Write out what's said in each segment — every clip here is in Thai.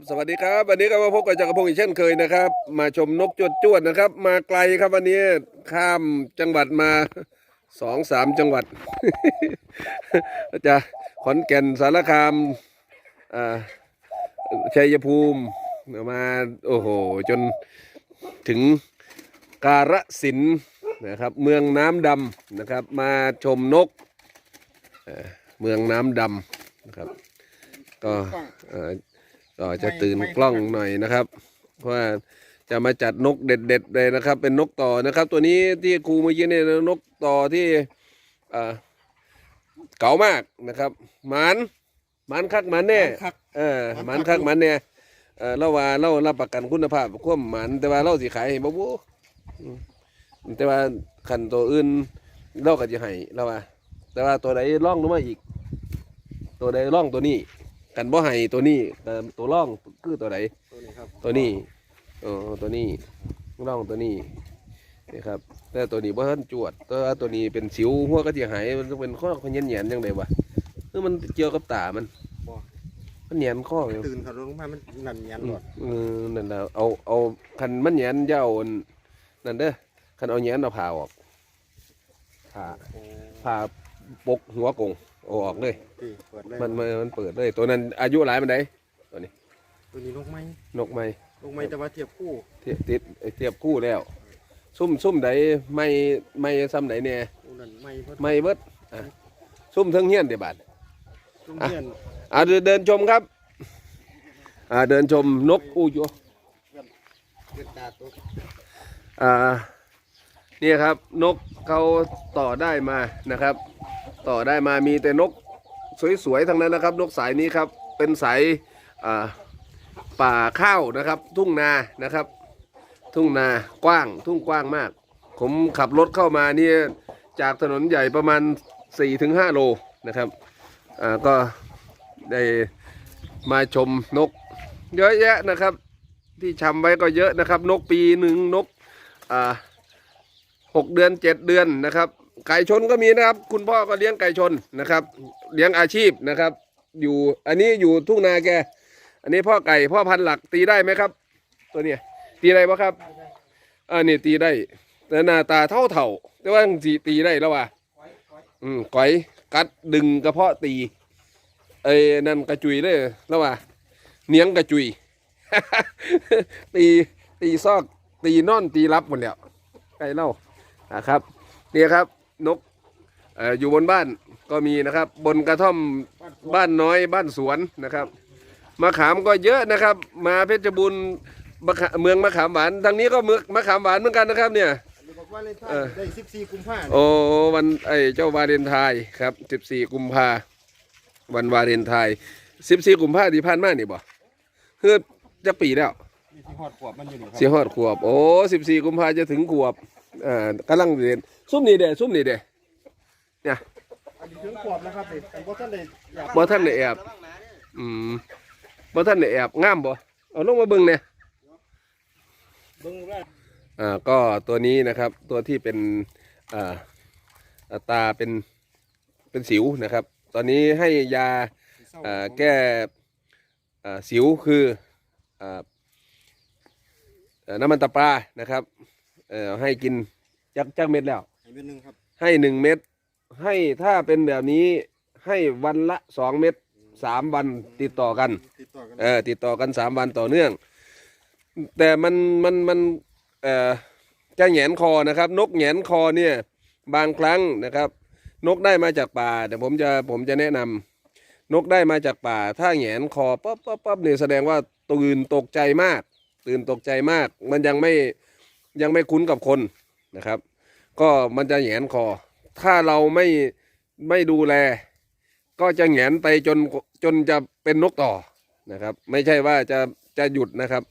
ับสวัสดีครับ วันนี้ก็มาพบกับจักรพงศ์อีกเช่นเคยนะครับ มาชมนกจวดจวดๆนะครับ มาไกลครับวันนี้ข้ามจังหวัดมาสองสามจังหวัด จะขอนแก่นสารคามอ่าชัยภูมิมาโอ้โห จนถึงการสินนะครับ เมืองน้ำดำนะครับ มาชมนกเมืองน้ำดำนะครับก็ ก็จะตื่นกล้องหน่อยนะครับเพราะว่าจะมาจัดนกเด็ดๆเลยนะครับ เป็นนกต่อนะครับ ตัวนี้ที่ครูเมื่อกี้เนี่ยนกต่อที่เอ่อเก๋ามากนะครับหมันหมันคักหมันแน่ครับเออหมันคักหมันเนี่ยเออเราว่าเรารับประกันคุณภาพความหมันแต่ว่าเราสิขายให้บ่บูอืมแต่ว่าคันตัวอื่นเราก็จะให้เราว่า แต่ว่าตัวใดล่องลงมาอีก ตัวใดล่องตัวนี้ กันบ่ให้ตัวนี้แต่ตัวล่องคือตัวใดตัวนี้ครับตัวนี้เออตัวนี้ล่องตัวนี้นี่ครับแต่ตัวนี้บ่ทันจวดแต่ว่าตัวนี้เป็นสิวหัวก็สิหายมันเป็นข้อขยันแหยนๆจังไดวะคือมันเกี่ยวกับตามันบ่มันแหยนข้ออยู่ตื่นเขาลงมามันนั่นยันหลอดเออนั่นน่ะเอาเอาคันมันแหยนอยาเอาอันนั่นเด้อคันเอาแหยนเอาผ่าออกผ่าผ่าปกหัวกง เอาออกเลยที่เปิดเลยมันมันมันเปิดเลย ตัวนั้นอายุหลายมันไดตัวนี้ลงไม้นกไม้ลงไม้แต่ว่าเทียบคู่เทียบติดเทียบคู่แล้ว ซุ่มซุ่มใดไม่ไม่ซ้ำใดเนี่ยอู้นั่นไม้เพิ่นไม่เบิดอะซุ่มเทั้งเฮียนเดียบาทลงเทียนอ่าเดินเดินชมครับอ่าเดินชมนกอูจัวเกิดตาตกอ่าเนี่ยครับนกเขาต่อได้มานะครับ ต่อได้มามีแต่นกสวยๆทั้งนั้นนะครับ นกสายนี้ครับเป็นสายป่าข้าวนะครับ ทุ่งนานะครับ ทุ่งนากว้าง ทุ่งกว้างมาก ผมขับรถเข้ามาเนี่ยจากถนนใหญ่ประมาณ 4-5 โลนะครับก็ได้มาชมนก เยอะแยะนะครับ ที่ชำไว้ก็เยอะนะครับ นกปีหนึ่งนกหกเดือนเจ็ดเดือนนะครับ ไก่ชนก็มีนะครับ คุณพ่อก็เลี้ยงไก่ชนนะครับ เลี้ยงอาชีพนะครับ อยู่อันนี้อยู่ทุ่งนาแก อันนี้พ่อไก่พ่อพันธุ์หลักตีได้ไหมครับ ตัวเนี้ยตีได้ปะครับอ่านี่ตีได้แต่หน้าตาเท่าเท่าแต่ว่าสีตีได้แล้วว่ะอืมก้อยกัดดึงกระเพาะตีเอ้นั่นกระจุยเลยแล้วว่ะเนียงกระจุย ตีตีซอกตีนอนตีรับหมดแล้วไก่เล่านะครับเนี่ยครับ นกเอ่ออยู่บนบ้านก็มีนะครับ บนกระท่อมบ้านน้อยบ้านสวนนะครับมะขามก็เยอะนะครับ มาเพชรบูรณ์มะขาเมืองมะขามหวานทางนี้ก็เมืองมะขามหวานเหมือนกันนะครับเนี่ยอันนี้บอกว่าเล่นท่าเออได้14กุมภาพันธ์โอ้วันไอ้เจ้าวาเลนไทน์ครับ14กุมภาวันวาเลนไทน์14กุมภาที่ผ่านมานี่บ่เฮือจะปีแล้วนี่ที่ฮอดขวบมันอยู่นี่คสีรับฮอดขวบโอ้สิบสี่กุมภาจะถึงขวบ อ่ากำลังเรียนซุ่มนี่เด้ซุ่มนี่เด้อันนี้ถึงขวบแล้วครับนี่แต่บ่ทันได้อยากบ่ท่านได้แอบอืมบ่ท่านได้แอบงามบ่เอาลงมาเบิ่งเนี่ยเบิ่งว่าอ่าก็ตัวนี้นะครับ ตัวที่เป็นอ่าอ่าตาเป็นเป็นสิวนะครับ ตอนนี้ให้ยาเศร้าอ่าแก้อ่าสิวคืออ่าเอ่อน้ำมันตะปลานะครับ เอ่อให้กินจักจักเม็ดแล้ว ให้เป็นหนึงครับให้หนึ่งเม็ดให้ถ้าเป็นแบบนี้ให้วันละสองเม็ดสามวันติดต่อกัน ติดต่อกันเออติดต่อกันสามวันต่อเนื่อง แต่มันมันมันเอ่อจะแหงนคอนะครับ นกแหงนคอเนี่ยบางครั้งนะครับ นกได้มาจากป่าแต่ผมจะผมจะแนะนำนกได้มาจากป่า ถ้าแหงนคอปั๊บปั๊บปั๊บเนี่ยแสดงว่าตื่นตกใจมาก ตื่นตกใจมาก มันยังไม่ ยังไม่คุ้นกับคนนะครับ ก็มันจะแหงนคอ ถ้าเราไม่ไม่ดูแล ก็จะแหงนไปจนจนจะเป็นนกต่อนะครับ ไม่ใช่ว่าจะจะหยุดนะครับ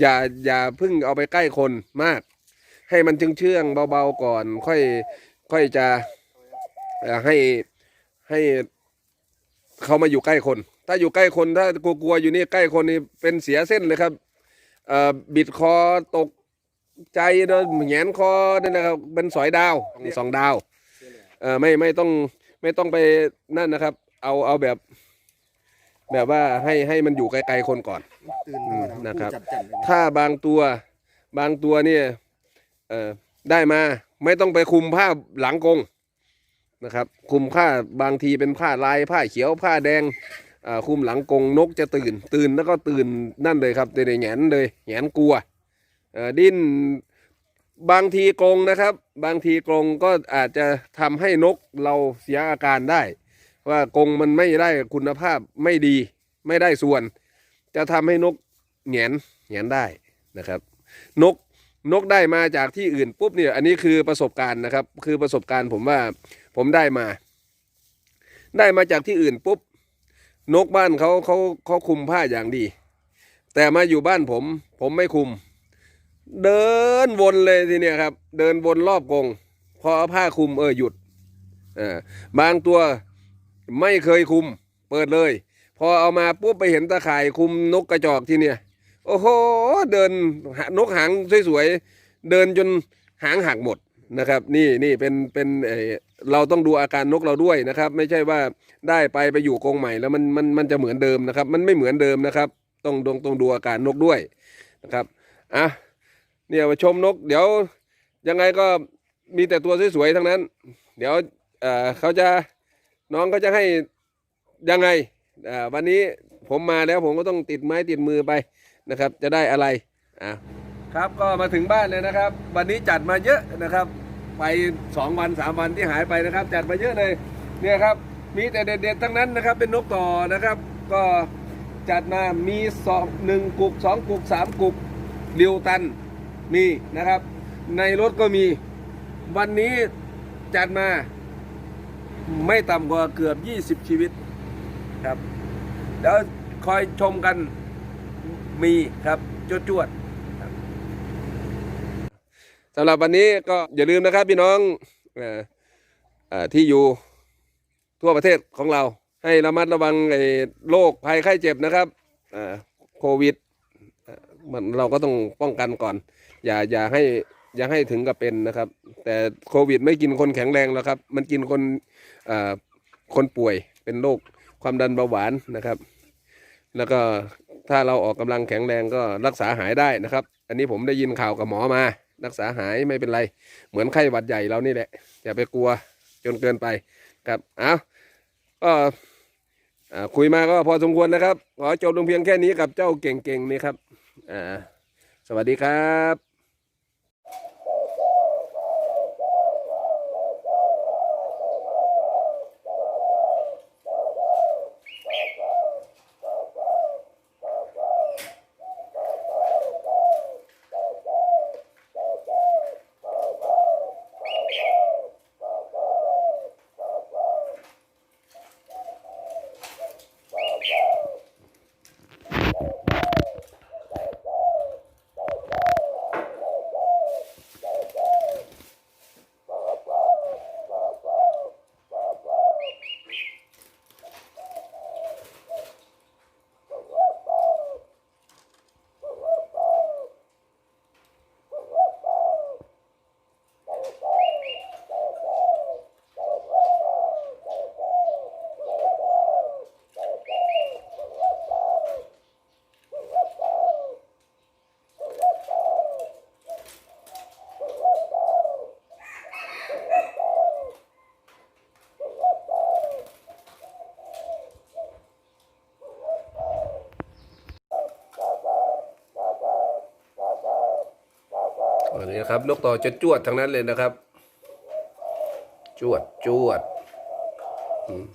อย่าอย่าพึ่งเอาไปใกล้คนมาก ให้มันเชื่องเชื่องเบาๆก่อน ค่อยค่อยจะให้ให้เขามาอยู่ใกล้คน ถ้าอยู่ใกล้คนถ้ากลัวๆอยู่นี่ใกล้คนนี่เป็นเสียเส้นเลยครับอ่อบิดคอตก ใจเดินแหงนคอนี่นะครับเป็นสอยดาวสองดาวเออไม่ไม่ต้องไม่ต้องไปนั่นนะครับ เอาเอาแบบ แบบว่าให้ให้มันอยู่ไกลๆคนก่อนตื่นอืมมานะครับจัดจัดเลยนะถ้าบางตัวบางตัวเนี่ยเอ่อได้มาไม่ต้องไปคุมผ้าหลังกรงนะครับ คุมผ้าบางทีเป็นผ้าลายผ้าเขียวผ้าแดงอ่าคุมหลังกรงนกจะตื่น ตื่นแล้วก็ตื่นนั่นเลยครับตื่นแหงนเลยแหงนกลัวเอ่อ ดิ้นบางทีกรงนะครับ บางทีกรงก็อาจจะทำให้นกเราเสียอาการได้ ว่ากรงมันไม่ได้คุณภาพไม่ดีไม่ได้ส่วน จะทำให้นกแหงนแหงนได้นะครับ นกนกได้มาจากที่อื่นปุ๊บเนี่ยอันนี้คือประสบการณ์นะครับ คือประสบการณ์ผมว่าผมได้มา ได้มาจากที่อื่นปุ๊บนกบ้านเขาเขาเขาคุมผ้าอย่างดี แต่มาอยู่บ้านผม ผมไม่คุม เดินวนเลยทีเนี้ยครับ เดินวนรอบกรงพอเอาผ้าคุมเออหยุดเออบางตัวไม่เคยคุม เปิดเลย พอเอามาปุ๊บไปเห็นตาข่ายคุมนกกระจอกทีเนี่ยโอ้โห เดินนกหางสวยๆเดินจนหางหักหมดนะครับ นี่นี่เป็นเป็นเออเราต้องดูอาการนกเราด้วยนะครับ ไม่ใช่ว่าได้ไปไปอยู่กรงใหม่แล้วมันมันมันจะเหมือนเดิมนะครับ มันไม่เหมือนเดิมนะครับ ต้องต้องต้องดูอาการนกด้วยนะครับอะ เนี่ยมาชมนก เดี๋ยวยังไงก็มีแต่ตัวสวยๆทั้งนั้น เดี๋ยวเเขาจะน้องเขาจะให้ยังไงวันนี้ผมมาแล้วผมก็ต้องติดไม้ติดมือไปนะครับ จะได้อะไรอะครับก็มาถึงบ้านเลยนะครับ วันนี้จัดมาเยอะนะครับ ไปสองวันสามวันที่หายไปนะครับ จัดมาเยอะเลยเนี่ยครับมีแต่เด็ดๆทั้งนั้นนะครับ เป็นนกต่อนะครับ ก็จัดมามีสองหนึ่งกุกสองกุกสามกุกเรียวตัน มีนะครับ ในรถก็มีวันนี้จัดมาไม่ต่ำกว่าเกือบ 20 ชีวิตครับ เดี๋ยวคอยชมกันมีครับจวดจวดๆสำหรับวันนี้ก็อย่าลืมนะครับพี่น้องออที่อยู่ทั่วประเทศของเรา ให้ระมัดระวังไอ้โรคภัยไข้เจ็บนะครับโควิดมันเราก็ต้องป้องกันก่อน อย่าอย่าให้อย่าให้ถึงกับเป็นนะครับ แต่โควิดไม่กินคนแข็งแรงแล้วครับ มันกินคนคนป่วยเป็นโรคความดันเบาหวานนะครับ แล้วก็ถ้าเราออกกำลังแข็งแรงก็รักษาหายได้นะครับ อันนี้ผมได้ยินข่าวกับหมอมา รักษาหายไม่เป็นไร เหมือนไข้หวัดใหญ่เรานี่แหละ อย่าไปกลัวจนเกินไปครับเอาก็คุยมาก็พอสมควรนะครับ ขอจบลงเพียงแค่นี้กับเจ้าเก่งๆนี่ครับสวัสดีครับ อันนี้ครับนกต่อจะจวดทั้งนั้นเลยนะครับ จวดจวดอืม